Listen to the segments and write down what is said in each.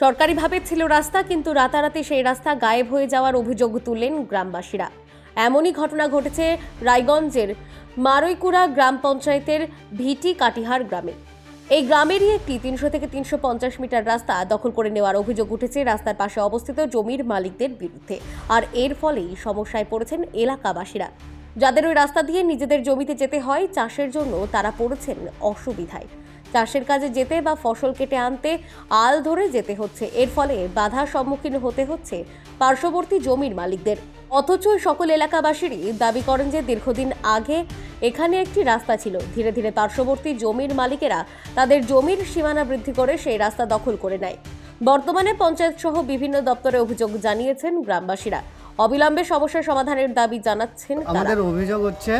সরকারিভাবে ছিল রাস্তা, কিন্তু রাতারাতি সেই রাস্তা গায়েব হয়ে যাওয়ার অভিযোগ তুললেন গ্রামবাসীরা। এমনই ঘটনা ঘটেছে রায়গঞ্জের মারৈকুড়া গ্রাম পঞ্চায়েতের ভিটি কাটিহার গ্রামে। এই গ্রামেরই একটি তিনশো থেকে তিনশো পঞ্চাশ মিটার রাস্তা দখল করে নেওয়ার অভিযোগ উঠেছে। রাস্তার পাশে অবস্থিত জমির মালিকদের বিরুদ্ধে। আর এর ফলেই সমস্যায় পড়েছেন এলাকাবাসীরা। যাদের ওই রাস্তা দিয়ে নিজেদের জমিতে যেতে হয়, চাষের জন্য তারা পড়েছেন অসুবিধায়। চাষের কাজে যেতে বা ফসল কেটে আনতে আল ধরে যেতে হচ্ছে। এর ফলে বাধার সম্মুখীন হতে হচ্ছে পার্শ্ববর্তী জমির মালিকদের। অথচ সকল এলাকাবাসীরই দাবি করেন যে দীর্ঘদিন আগে এখানে একটি রাস্তা ছিল। ধীরে ধীরে পার্শ্ববর্তী জমির মালিকেরা তাদের জমির সীমানা বৃদ্ধি করে সেই রাস্তা দখল করে নেয়। বর্তমানে পঞ্চায়েত সহ বিভিন্ন দপ্তরে অভিযোগ জানিয়েছেন গ্রামবাসীরা। অবিলম্বে সমস্যার সমাধানের দাবি জানাচ্ছেন আমাদের অভিযোগ হচ্ছে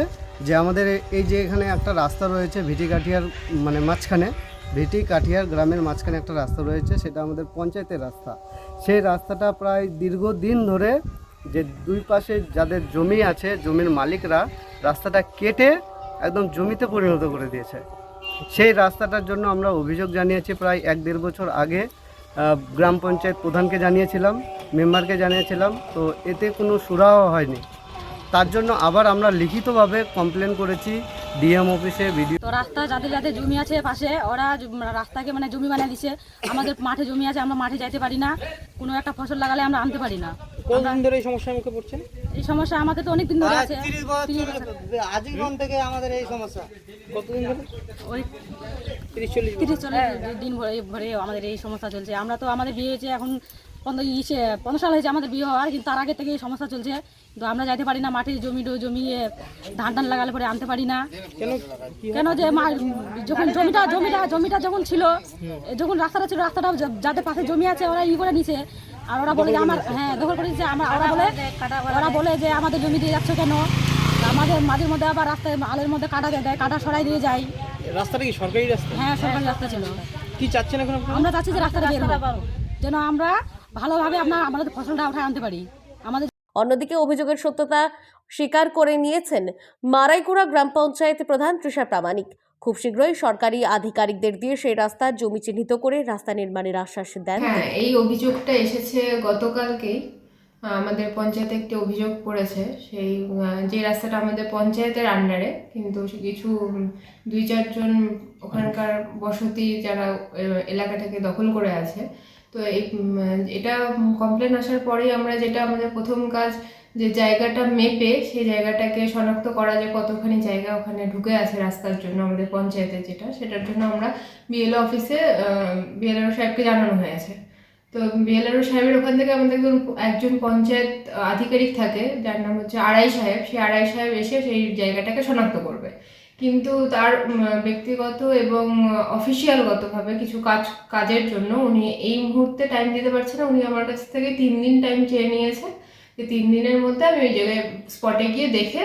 যে আমাদের এই যে এখানে একটা রাস্তা রয়েছে ভিটি কাঠিয়ার মানে মাঝখানে ভিটি কাঠিয়ার গ্রামের মাঝখানে একটা রাস্তা রয়েছে, সেটা আমাদের পঞ্চায়েতের রাস্তা। সেই রাস্তাটা প্রায় দীর্ঘদিন ধরে যে দুই পাশে যাদের জমি আছে, জমির মালিকরা রাস্তাটা কেটে একদম জমিতে পরিণত করে দিয়েছে। সেই রাস্তাটার জন্য আমরা অভিযোগ জানিয়েছি, প্রায় এক দেড় বছর আগে গ্রাম পঞ্চায়েত প্রধানকে জানিয়েছিলাম। মেম্বারকে জানিয়েছিলাম তো এতে কোনো সুরাহ হয়নি। তার জন্য আবার আমরা লিখিতভাবে কমপ্লেন করেছি ডিএম অফিসে ভিডিও তো রাস্তা যাদের যাদের জমি আছে পাশে ওরা রাস্তাকে মানে জমি বানিয়ে দিছে। আমাদের মাঠে জমি আছে আমরা মাঠে যাইতে পারি না। কোনো একটা ফসল লাগালে আমরা আনতে পারি না। কতদিন ধরে এই সমস্যার মুখে পড়ছেন? এই সমস্যা আমাদের তো অনেক দিন ধরে আছে। আজীবন থেকে আমাদের এই সমস্যা। কতদিন ধরে? ওই তিরিশ চল্লিশ দিন ভরে ভরে আমাদের এই সমস্যা চলছে। আমরা তো আমাদের বিয়ে হয়েছে এখন পনেরো ইসে পনেরো সাল হয়েছে আমাদের বিয়ে হওয়ার কিন্তু তার আগে থেকে এই সমস্যা চলছে। তো আমরা যাইতে পারি না মাঠে জমি টু- জমি ধান টান লাগালে পরে আনতে পারি না। কেন? যে মা যখন জমিটা জমিটা জমিটা যখন ছিল যখন রাস্তাটা ছিল রাস্তাটা যা- যাদের পাশে জমি আছে ওরা ই করে নিছে। আর ওরা বলে যে আমার হ্যাঁ দখল করে দিচ্ছে আমার ওরা বলে ওরা বলে যে আমাদের জমি দিয়ে যাচ্ছ কেন? আমাদের মাঝের মধ্যে আবার রাস্তায় আলের মধ্যে কাটা দিয়ে দেয় কাটা সরাই দিয়ে যায়। রাস্তাটা কি সরকারি রাস্তা? হ্যাঁ সরকারি রাস্তা ছিল। কি চাচ্ছেন এখন আমরা চাচ্ছি যে রাস্তাটা। যেন আমরা ভালোভাবে আপনার আমাদের ফসলটা উঠায় আনতে পারি। আমাদের অন্যদিকে অভিযোগের সত্যতা স্বীকার করে নিয়েছেন মারাইকুড়া গ্রাম পঞ্চায়েত প্রধান তৃষা প্রামাণিক। খুব শীঘ্রই সরকারি আধিকারিকদের দিয়ে সেই রাস্তা জমি চিহ্নিত করে রাস্তা নির্মাণের আশ্বাস দেন হ্যাঁ এই অভিযোগটা এসেছে গতকালকেই। আমাদের পঞ্চায়েতে একটি অভিযোগ পড়েছে। সেই যে রাস্তাটা আমাদের পঞ্চায়েতের আন্ডারে কিন্তু কিছু দুই, চারজন ওখানকার বসতি যারা এলাকাটাকে দখল করে আছে। তো এই এটা কমপ্লেন আসার পরেই আমরা যেটা আমাদের প্রথম কাজ, যে জায়গাটা মেপে সেই জায়গাটাকে শনাক্ত করা যে কতখানি জায়গা ওখানে ঢুকে আছে রাস্তার জন্য আমাদের পঞ্চায়েতে যেটা, সেটার জন্য আমরা বিএলও অফিসে বিএলআর সাহেবকে জানানো হয়েছে। তো বিএলআর সাহেবের ওখান থেকে আমাদের একজন পঞ্চায়েত আধিকারিক থাকে, যার নাম হচ্ছে আড়াই সাহেব। সেই আড়াই সাহেব এসে সেই জায়গাটাকে শনাক্ত করবে। কিন্তু তার ব্যক্তিগত এবং অফিসিয়ালগতভাবে কিছু কাজ, কাজের জন্য উনি এই মুহূর্তে টাইম দিতে পারছে না। উনি আমার কাছ থেকে তিন দিন টাইম চেয়ে নিয়েছে। যে তিন দিনের মধ্যে আমি ওই জায়গায় স্পটে গিয়ে দেখে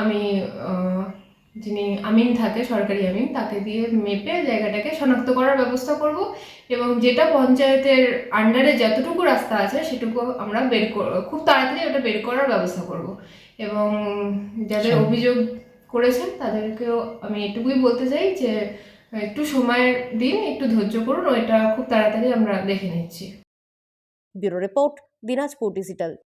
আমি যিনি আমিন থাকে সরকারি আমিন তাকে দিয়ে মেপে জায়গাটাকে শনাক্ত করার ব্যবস্থা করব এবং যেটা পঞ্চায়েতের আন্ডারে যতটুকু রাস্তা আছে সেটুকু আমরা বের কর- খুব তাড়াতাড়ি ওটা বের করার ব্যবস্থা করব। এবং যাদের অভিযোগ করেছেন তাদেরকেও আমি এটুকুই বলতে চাই যে একটু সময় দিন একটু ধৈর্য করুন ওইটা খুব তাড়াতাড়ি আমরা দেখে নিচ্ছি। Bureau report Dinajpur digital.